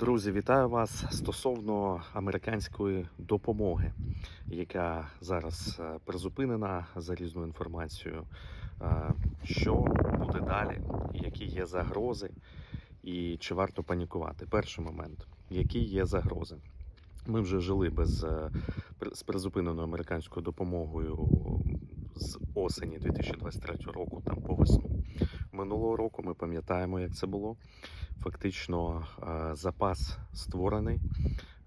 Друзі, вітаю вас стосовно американської допомоги, яка зараз е, призупинена за різною інформацією. Е, Що буде далі, які є загрози, і чи варто панікувати? Перший момент, які є загрози? Ми вже жили без е, з призупиненою американською допомогою з осені 2023 року, там по весну. Минулого року ми пам'ятаємо, як це було. Фактично е, запас створений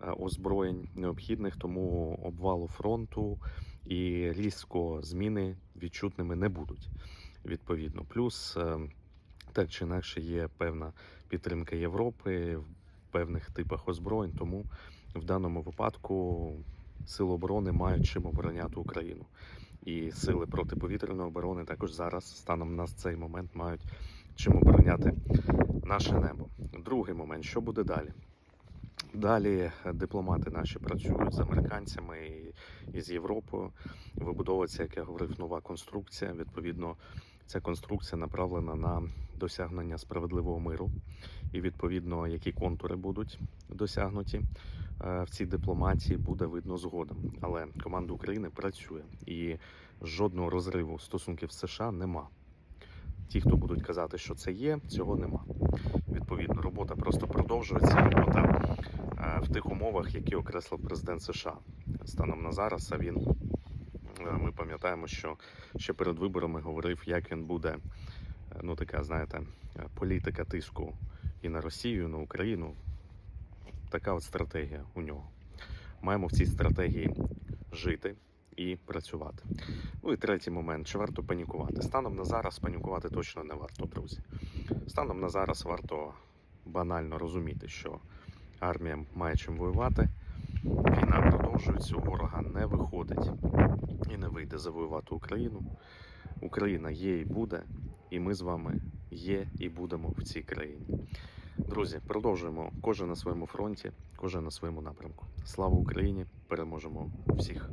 е, озброєнь необхідних, тому обвалу фронту і різко зміни відчутними не будуть. Відповідно, плюс е, так чи інакше є певна підтримка Європи в певних типах озброєнь, тому в даному випадку сили оборони мають чим обороняти Україну. І сили протиповітряної оборони також зараз, станом на цей момент, мають чим обороняти наше небо. Другий момент, що буде далі? Далі дипломати наші працюють з американцями і, і з Європою. Вибудовується, як я говорив, нова конструкція. Відповідно, ця конструкція направлена на досягнення справедливого миру. І відповідно, які контури будуть досягнуті е, в цій дипломатії, буде видно згодом. Але команда України працює і жодного розриву стосунків з США нема. Ті, хто будуть казати, що це є, цього нема. Робота просто продовжується. Робота е, в тих умовах, які окреслив президент США. Станом на зараз, а він е, ми пам'ятаємо, що ще перед виборами говорив, як він буде. е, Ну, така, знаєте, політика тиску і на Росію, і на Україну. Така от стратегія у нього. Маємо в цій стратегії жити і працювати. Ну і третій момент: чи варто панікувати? Станом на зараз панікувати точно не варто, друзі. Станом на зараз варто банально розуміти, що армія має чим воювати. Війна продовжується, у ворога не виходить і не вийде завоювати Україну. Україна є і буде, і ми з вами є і будемо в цій країні. Друзі, продовжуємо кожен на своєму фронті, кожен на своєму напрямку. Слава Україні! Переможемо всіх!